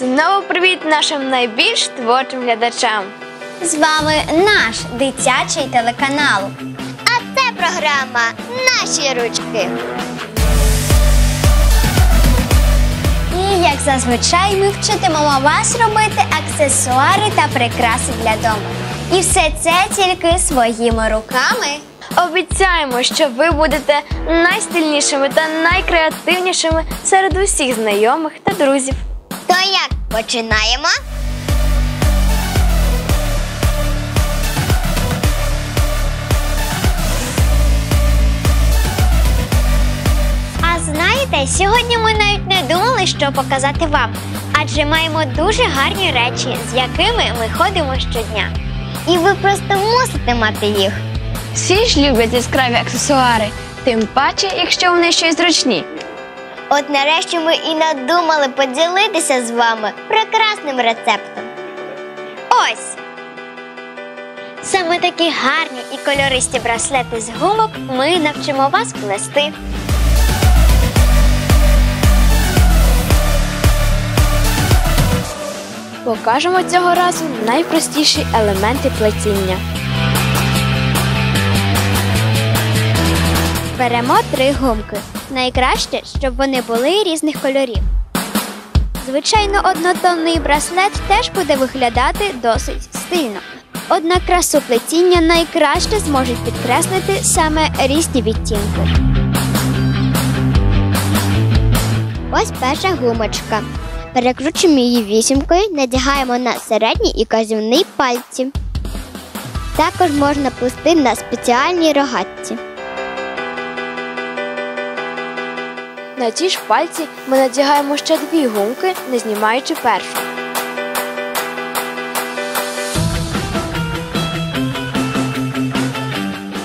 Знову привіт нашим найбільш творчим глядачам. З вами наш дитячий телеканал. А це програма Наші ручки. І як зазвичай ми вчитимемо вас робити аксесуари та прикраси для дому. І все це тільки своїми руками. Обіцяємо, що ви будете найстильнішими та найкреативнішими серед усіх знайомих та друзів. То як починаємо? А знаєте, сьогодні ми навіть не думали, що показати вам, адже маємо дуже гарні речі, з якими ми ходимо щодня. І ви просто мусите мати їх. Всі ж люблять яскраві аксесуари, тим паче, якщо вони ще й зручні. От нарешті ми і надумали поділитися з вами прекрасним рецептом. Ось! Саме такі гарні і кольористі браслети з гумок ми навчимо вас плести. Покажемо цього разу найпростіші елементи плетіння. Беремо три гумки. Найкраще, щоб вони були різних кольорів. Звичайно, однотонний браслет теж буде виглядати досить стильно. Однак красу плетіння найкраще зможуть підкреслити саме різні відтінки. Ось перша гумочка. Перекручуємо її вісімкою, надягаємо на середній і казівний пальці. Також можна плести на спеціальній рогатці. На ті ж пальці ми надягаємо ще дві гумки, не знімаючи першу.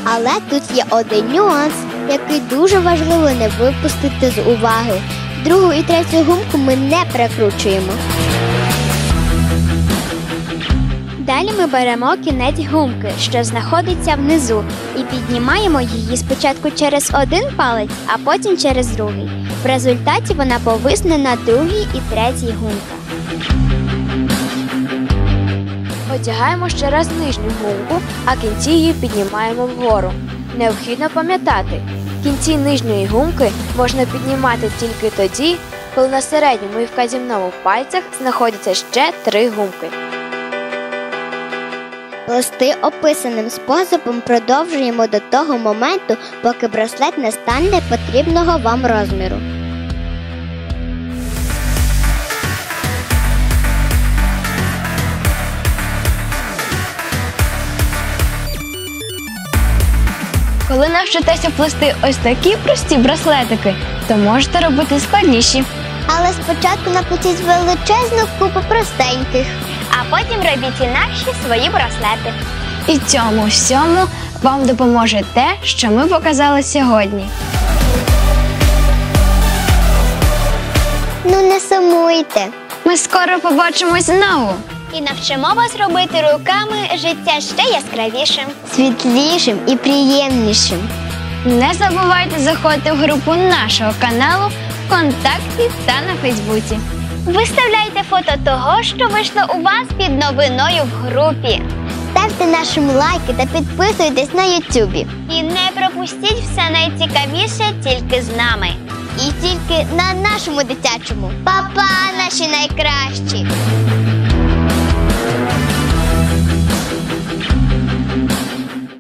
Але тут є один нюанс, який дуже важливо не випустити з уваги. Другу і третю гумку ми не перекручуємо. Далі ми беремо кінець гумки, що знаходиться внизу, і піднімаємо її спочатку через один палець, а потім через другий. В результаті вона повисне на другій і третій гумках. Одягаємо ще раз нижню гумку, а кінці її піднімаємо вгору. Необхідно пам'ятати, кінці нижньої гумки можна піднімати тільки тоді, коли на середньому і вказівному пальцях знаходяться ще три гумки. Плести описаним способом продовжуємо до того моменту, поки браслет не стане потрібного вам розміру. Коли навчитеся плести ось такі прості браслетики, то можете робити складніші. Але спочатку наплетіть величезну купу простеньких. А потім робіть інакші свої браслети. І цьому всьому вам допоможе те, що ми показали сьогодні. Ну не сумуйте. Ми скоро побачимось знову. І навчимо вас робити руками життя ще яскравішим. Світлішим і приємнішим. Не забувайте заходити в групу нашого каналу ВКонтакті та на Фейсбуці. Виставляйте фото того, що вийшло у вас під новиною в групі. Ставте нашим лайки та підписуйтесь на Ютубі. І не пропустіть все найцікавіше тільки з нами. І тільки на нашому дитячому. Па-па, наші найкращі!